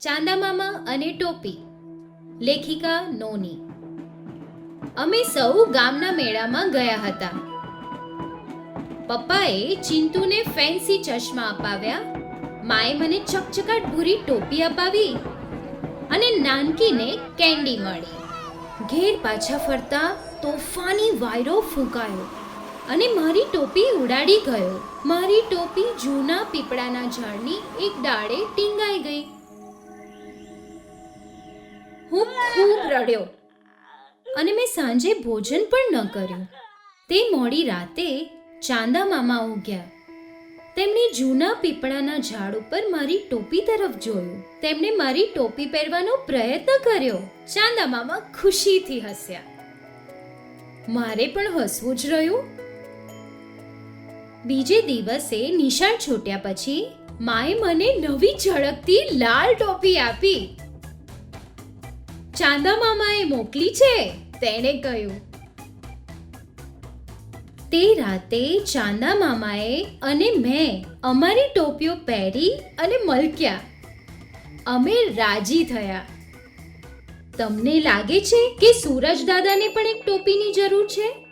ચાંદા મામા અને ટોપી. લેખિકા નોની. અમે સૌ ગામના મેળામાં ગયા હતા. પપ્પાએ ચિંતુને ફેન્સી ચશ્મા અપાવ્યા. માએ મને ચકચકાટ ભૂરી ટોપી અપાવી અને નાનકીને કેન્ડી મળી. ઘેર પાછા ફરતા તોફાની વાયરો ફૂંકાયો અને મારી ટોપી ઉડાડી ગયો. મારી ટોપી જૂના પીપળાના ઝાડની એક ડાળે ટીંગાઈ ગઈ. હું ખૂબ રડ્યો. અને મેં સાંજે ભોજન પણ ન કર્યું. તે મોડી રાતે ચાંદા મામા ઉગ્યા. તેમણે જૂના પીપળાના ઝાડ ઉપર મારી ટોપી તરફ જોયું. તેમણે મારી ટોપી પહેરવાનો પ્રયત્ન કર્યો. ચાંદા મામા ખુશીથી હસ્યા. મારે પણ હસવું જ રહ્યું. બીજે દિવસે નિશાળ છૂટ્યા પછી માએ મને નવી ઝળકતી લાલ ટોપી આપી. ચાંદા મામાએ મોકલી છે? તેણે કહ્યું, તે રાતે ચાંદા મામાએ અને મેં અમારી ટોપીઓ પહેરી અને મલક્યા. અમે રાજી થયા. તમને લાગે છે કે સૂરજ દાદાને પણ એક ટોપીની જરૂર છે?